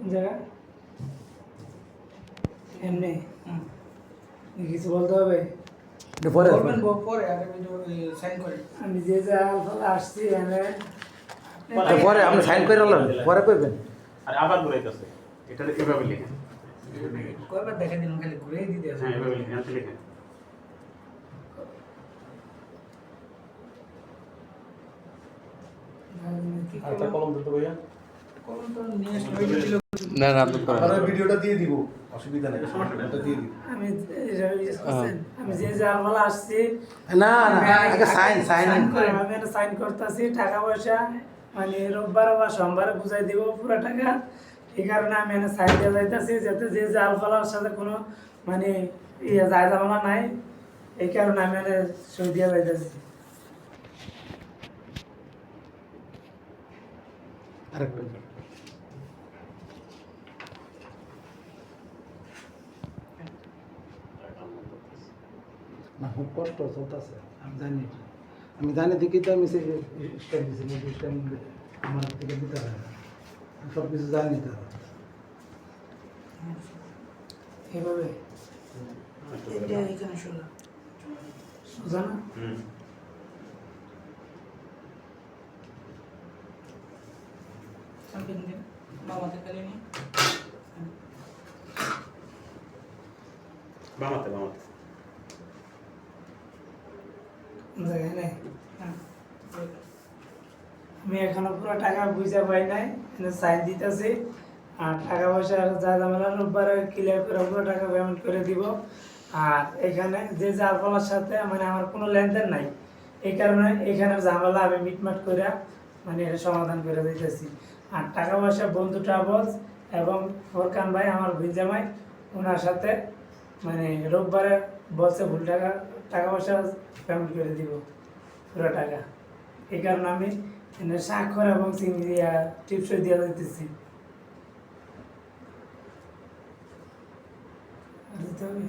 কোন জায়গা এমনি কিছু বলতে হবে? পরে করবেন পরে সাইন করে। আমি যে যা আসছি পরে আপনি সাইন করে নিলেন পরে কইবেন আর আবার ঘুরাইতেছে। এটা এভাবে লিখেন। কয়বার দেখা দিলাম খালি ঘুরেই দিতে হ্যাঁ এভাবে লিখেন লিখেন। আচ্ছা কলম দিতে ভাইয়া। কলম তো নিয়ে আসলে না না আপনি করেন আমরা ভিডিওটা দিয়ে দিব অসুবিধা নেই ওটা দিয়ে দিব। আমি ইয়ে। আমি যে যা ফলে আসছি না না আগে সাইন সাইন করে আমি এটা সাইন করতেছি টাকা পয়সা মানে রোববার বা সোমবারে বুঝাই দিব পুরো টাকা। এই কারণে আমি এনে সাইন দিয়ে যাইতেছি যাতে যে জাল ফলার সাথে কোনো মানে ইয়ে যায় জামালা নাই এই কারণে আমি এনে সই দিয়ে যাইতেছি। আরেকটা। না খুব কষ্ট চলতেছে আমি জানি। এটা। আমি জানি দেখি তো আমি সেই স্ট্যান্ড দিয়েছি স্ট্যান্ড আমার থেকে দিতে হয় না। আমি সব কিছু জানি তো। এইভাবে? এটা এখানে সোজা সোজা না হুম। সামনে দিন মামাতে খালি নি বামাতে বামাতে। জায়গায় নেই হ্যাঁ। আমি এখনও পুরো টাকা বুঝে পাই নাই এখানে সাইন দিতেছি। আর টাকা পয়সা যা ঝামেলা রোববারে ক্লিয়ার করে পুরো টাকা পেমেন্ট করে দিব। আর এখানে যে জালপালার সাথে মানে আমার কোনো লেনদেন নাই। এই কারণে এখানের ঝামেলা আমি মিটমাট করে মানে এটা সমাধান করে দিতেছি। আর টাকা পয়সা বন্ধু ট্রাভেলস এবং ফরকান ভাই আমার ভিজামাই ওনার সাথে মানে রোববারে বলছে ভুল টাকা টাকা পয়সা পেমেন্ট করে দিব পুরো টাকা। এই কারণে আমি সাক্ষর এবং দিয়া টিপসই দিয়ে দিতেছি। দিতে হবে?